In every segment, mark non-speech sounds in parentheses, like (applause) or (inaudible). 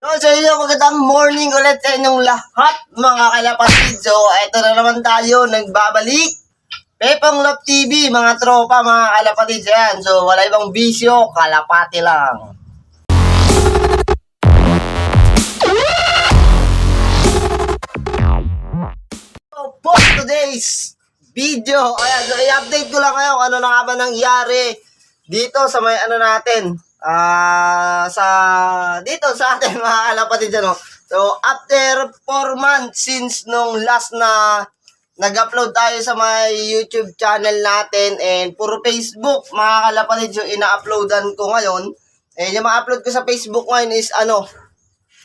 So, sa inyo, magandang morning ulit sa inyong lahat, mga kalapatid. So, eto na naman tayo, nagbabalik. Pepong Love TV, mga tropa, mga kalapatid yan. So, wala ibang bisyo, kalapati lang. So, for today's video, ayan, so i-update ko lang kayo kung ano na nga ba nangyari dito sa may ano natin, ah, sa, dito sa atin (laughs) mga kalapatid dyan, oh. So, after 4 months since nung last na nag-upload tayo sa my YouTube channel natin and puro Facebook, mga kalapatid yung ina-uploadan ko ngayon. Eh, yung mga upload ko sa Facebook ngayon is ano,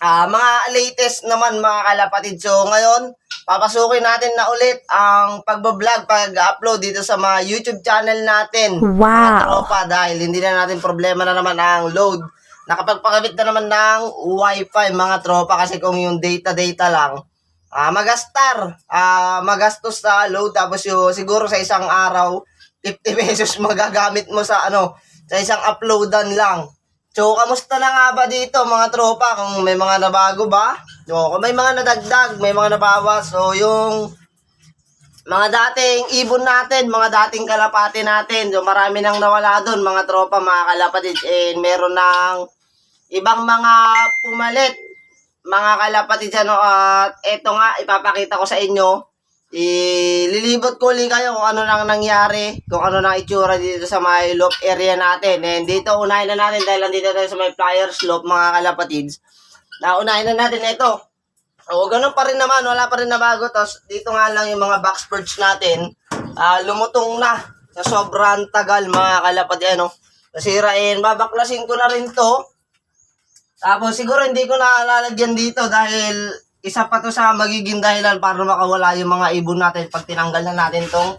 Ah, mga latest naman mga kalapatid. So ngayon, papasukin natin na ulit ang pagbablog, pag-upload dito sa mga YouTube channel natin. Wow. tropa dahil hindi na natin problema na naman ang load. Nakapagpakabit na naman ng wifi mga tropa kasi kung yung data-data lang, ah magastar, ah magastos sa load tapos yung siguro sa isang araw 50 (laughs) pesos magagamit mo sa ano, sa isang uploadan lang. So, kamusta na nga ba dito mga tropa? Kung may mga nabago ba? So, kung may mga nadagdag, may mga nabawas. So, yung mga dating ibon natin, mga dating kalapati natin. So, marami nang nawala doon, mga tropa, mga kalapatid. And meron ng ibang mga pumalit, mga kalapatid. Ano, at eto nga, ipapakita ko sa inyo. Ililibot ko ulit kayo kung ano nang nangyari, kung ano nang itsura dito sa may loop area natin. And dito, unahin na natin dahil nandito tayo sa may flyers slope, mga kalapatids. Na unahin na natin ito. O, ganun pa rin naman, wala pa rin na bago. Tapos, dito nga lang yung mga box perch natin. Ah, lumutong na sa sobrang tagal, mga kalapad. Ano, nasirain. Babaklasin ko na rin to. Tapos, siguro hindi ko na lalagyan dito dahil isa pa to sa magiging dahilan para makawala yung mga ibon natin pag tinanggal na natin tong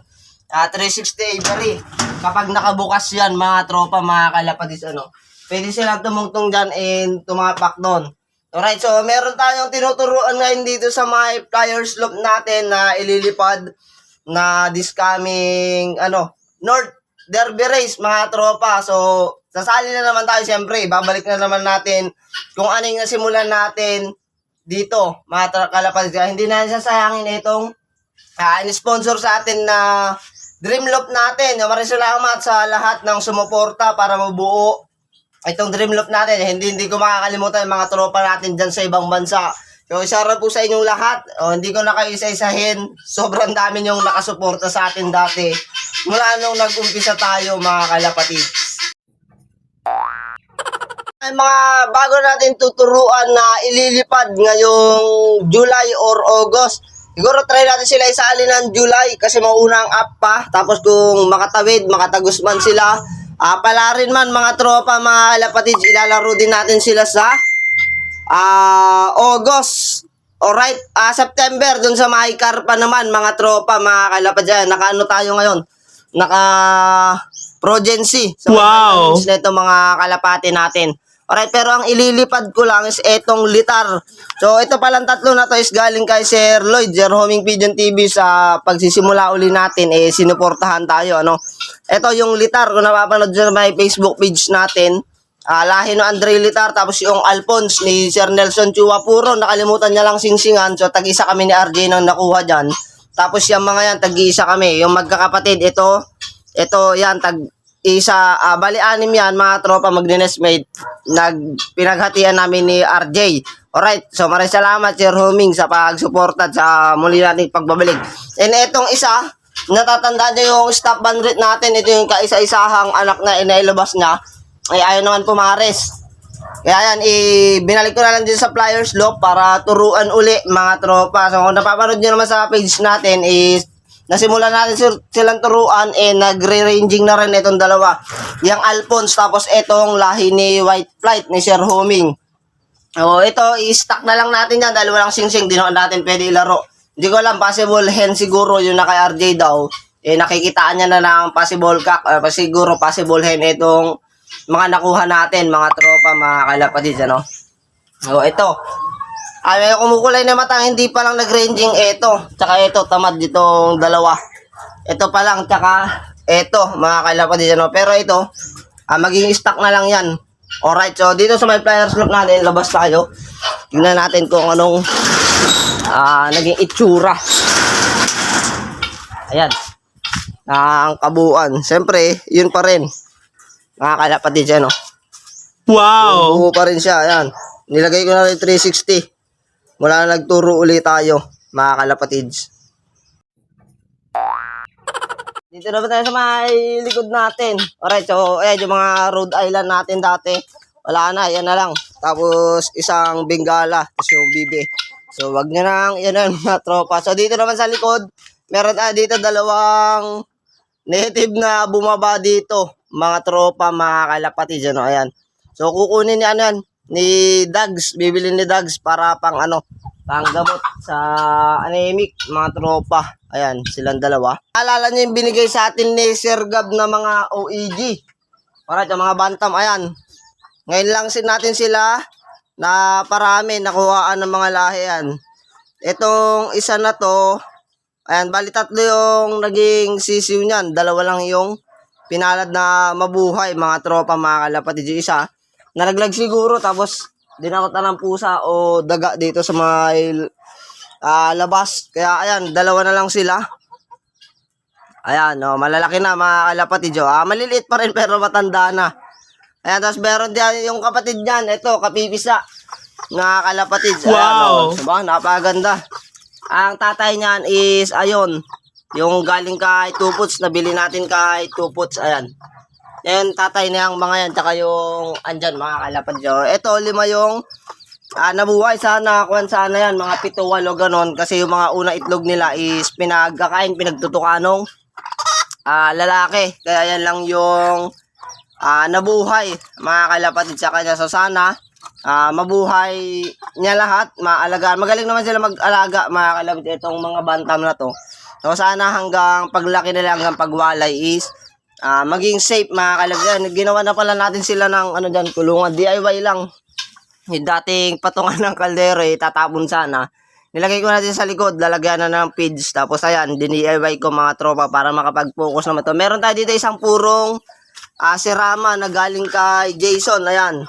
ah, 360 aviary. Kapag nakabukas yan, mga tropa, mga kalapadis, ano, pwede silang tumungtong dyan and tumapak doon. Alright, so meron tayong tinuturuan ngayon dito sa mga flyer slope natin na ililipad na this coming, ano, North Derby Race, mga tropa. So, sasali na naman tayo siyempre. Babalik na naman natin kung ano yung nasimulan natin dito, mga. Kaya hindi na sasayangin itong ah, sponsor sa atin na Dreamloop natin. Maraming salamat sa lahat ng sumuporta para mabuo itong Dreamloop natin. Hindi hindi ko makakalimutan mga tropa natin dyan sa ibang bansa. So, isa po sa inyong lahat. O, hindi ko na kayo isa-isahin. Sobrang dami yung nakasuporta sa atin dati. Mula nung nag-umpisa tayo, mga kalapatid. Ay, mga bago natin tuturuan na ililipad ngayong July or August. Siguro try natin sila isali ng July kasi maunang up pa. Tapos kung makatawid, makatagos man sila. Ah, pala rin man mga tropa, mga lapatid, ilalaro din natin sila sa ah August. Alright, ah September dun sa Mahicar pa naman mga tropa, mga kalapad dyan. Nakaano tayo ngayon? Naka Progency. So, Wow. Nito mga kalapati natin. Alright, pero ang ililipad ko lang is etong litar. So, ito palang tatlo na to is galing kay Sir Lloyd, Sir Homing Pigeon TV sa pagsisimula uli natin, eh, sinuportahan tayo, ano. Ito yung litar, kung napapanood sa may Facebook page natin, ah lahi no Andre Litar, tapos yung Alphonse ni Sir Nelson Chua Puro, nakalimutan niya lang singsingan, so tag-isa kami ni RJ nang nakuha dyan. Tapos yung mga yan, tag-isa kami. Yung magkakapatid, ito, ito yan, tag isa, ah, bali anim yan, mga tropa magdinesmate. Nag, pinaghatian namin ni RJ. Alright, so maraming salamat Sir Huming sa pagsuporta sa muli nating pagbabalik. And etong isa, natatandaan niyo yung stop band rate natin, ito yung kaisa-isahang anak na inailabas niya, ay ayaw naman pumares. Kaya yan, i binalik ko na lang din sa flyers loop para turuan uli mga tropa. So kung napapanood nyo naman sa page natin is nasimulan natin sil- silang turuan eh nagre-ranging na rin itong dalawa. Yung Alphonse tapos itong lahi ni White Flight ni Sir Homing. Oh, ito i-stack na lang natin yan dahil walang singsing, di naman natin pwede ilaro. Hindi ko alam, possible hen siguro yung naka RJ daw. Eh nakikitaan niya na ng possible cock, uh, siguro possible hen itong mga nakuha natin, mga tropa, mga kalapatid, ano. Oh, ito. Ay, may kumukulay na matang hindi pa lang nag-ranging ito. Tsaka ito, tamad ditong dalawa. Ito pa lang, tsaka ito, mga kalapatid, ano. Pero ito, ah, magiging stock na lang yan. Alright, so dito sa may flyers loop natin, labas tayo. Tingnan natin kung anong ah, naging itsura. Ayan. Na ang kabuuan. Siyempre, yun pa rin. Mga kalapatid dyan, no? Wow! Buo pa rin siya, ayan. Nilagay ko na rin 360. Mula na nagturo ulit tayo, mga kalapatids. Dito na ba tayo sa may likod natin? Alright, so ayan yung mga Rhode Island natin dati. Wala na, yan na lang. Tapos isang Bengala, tapos yung bibi. So wag nyo nang, yan na (laughs) mga tropa. So dito naman sa likod, meron ah, dito dalawang native na bumaba dito. Mga tropa, mga kalapatid, ano, ayan. So kukunin ni ano yan, ni Dags, bibili ni Dags para pang ano, pang gamot sa anemic, mga tropa. Ayan, silang dalawa. Alala niyo yung binigay sa atin ni Sir Gab na mga OEG. Alright, yung mga bantam, ayan. Ngayon lang sin natin sila na parami nakuhaan ng mga lahi yan. Itong isa na to, ayan, bali tatlo yung naging sisiw niyan. Dalawa lang yung pinalad na mabuhay, mga tropa, mga kalapatid. Yung isa, nalaglag siguro, tapos dinakot na ng pusa o daga dito sa may ah, labas. Kaya ayan, dalawa na lang sila. Ayan, no, malalaki na mga kalapatid. Ah, maliliit pa rin pero matanda na. Ayan, tapos meron din yung kapatid niyan. Ito, kapipisa. Mga kalapatid. Ayan, Wow. no. Diba? Napaganda. Ang tatay niyan is, ayon, yung galing kay Tuputs, nabili natin kay Tuputs. Ayan. Yan, tatay niya ang mga yan, tsaka yung andyan, mga kalapad yo. Ito, lima yung ah, nabuhay. Sana, kuhan sana yan, mga pito, walo, ganon. Kasi yung mga una itlog nila is pinagkakain, pinagtutukanong ah, lalaki. Kaya yan lang yung ah, nabuhay, mga kalapatid sa kanya. So sana, ah, mabuhay niya lahat, maalagaan. Magaling naman sila mag-alaga, mga kalapatid, itong mga bantam na to. So sana hanggang paglaki nila, hanggang pagwalay is ah, maging safe, mga kalapatid. Ginawa na pala natin sila ng ano dyan, kulungan. DIY lang. Yung dating patungan (laughs) ng kaldero, eh, tatapon sana. Nilagay ko natin sa likod, lalagyan na ng feeds. Tapos ayan, diniyay ko mga tropa para makapag-focus naman to. Meron tayo dito isang purong ah, sirama na galing kay Jason. Ayan.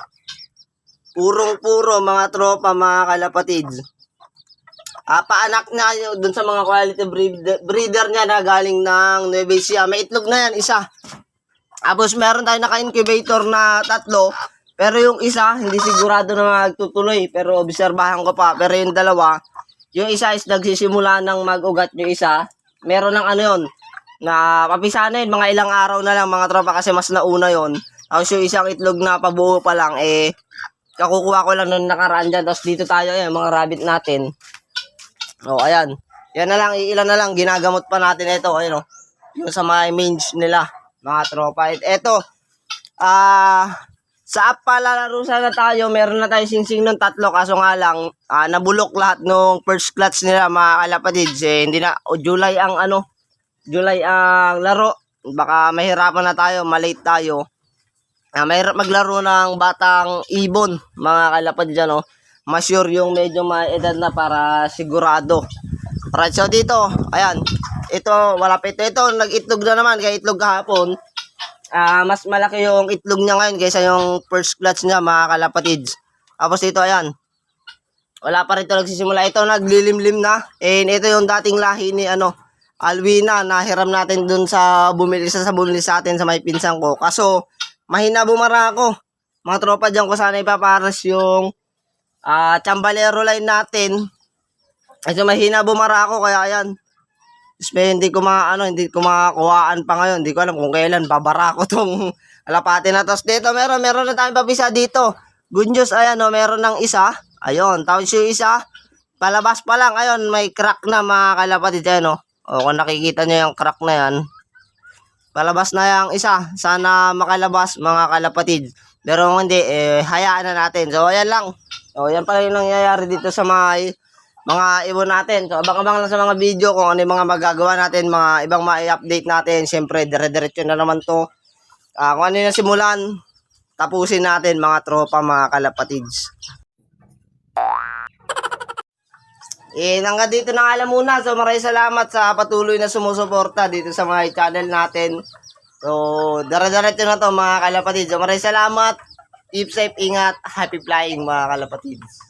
Purong-puro mga tropa, mga kalapatid. Ah, paanak na yun dun sa mga quality breeder, breeder niya na galing ng Nueva Ecija. May itlog na yan, isa. Tapos meron tayo naka-incubator na tatlo. Pero yung isa, hindi sigurado na magtutuloy. Pero obserbahan ko pa. Pero yung dalawa, yung isa is nagsisimula ng mag-ugat yung isa. Meron ng ano yun, na papisa na yun, mga ilang araw na lang mga tropa kasi mas nauna yon Tapos yung isang itlog na pabuo pa lang, eh, kakukuha ko lang nung nakaraan dyan. Tapos dito tayo, ayan, mga rabbit natin. O, ayan. Yan na lang, ilan na lang, ginagamot pa natin ito, ayun o. Yung sa mga mange nila, mga tropa. Eto, ah, sa app pala laro sana tayo, meron na tayo singsing ng tatlo, kaso nga lang, ah, nabulok lahat nung first clutch nila, mga kalapatids. Eh, hindi na, o July ang ano, July ang laro. Baka mahirapan na tayo, malate tayo. Ah, mahirap maglaro ng batang ibon, mga kalapad dyan, no? Mas sure yung medyo may edad na para sigurado. Alright, so dito, ayan. Ito, wala pa ito. Nag-itlog na naman, kaya itlog kahapon. Ah, mas malaki yung itlog niya ngayon kaysa yung first clutch niya, mga kalapatids. Tapos dito, ayan. Wala pa rin ito nagsisimula. Ito, naglilimlim na. And ito yung dating lahi ni, ano, Alwina, na hiram natin dun sa bumili sa, sa bumili sa atin sa may pinsang ko. Kaso, mahina bumara ako. Mga tropa dyan ko sana ipaparas yung ah chambalero line natin. Kasi mahina bumara ako, kaya. Tapos may hindi ko mga ano, hindi ko makakuhaan pa ngayon. Hindi ko alam kung kailan babara ko tong (laughs) alapati na. Tapos dito meron, meron na tayong papisa dito. Good news, ayan o, meron ng isa. Ayun, tapos yung isa, palabas pa lang. Ayun, may crack na mga kalapatid. Ayan o. O, kung nakikita nyo yung crack na yan. Palabas na yung isa. Sana makalabas mga kalapatid. Pero kung hindi, eh, hayaan na natin. So, ayan lang. O, yan pala yung nangyayari dito sa mga mga ibon natin. So, abang-abang lang sa mga video kung ano yung mga magagawa natin, mga ibang ma-update natin. Siyempre, dire-diretso na naman to. Ah, kung ano yung simulan, tapusin natin mga tropa, mga kalapatids. (laughs) Eh, hanggang dito na nga lang muna. So, maraming salamat sa patuloy na sumusuporta dito sa mga channel natin. So, dara-diretso na to mga kalapatids. So, maraming salamat. Keep safe, ingat, happy flying mga kalapatids.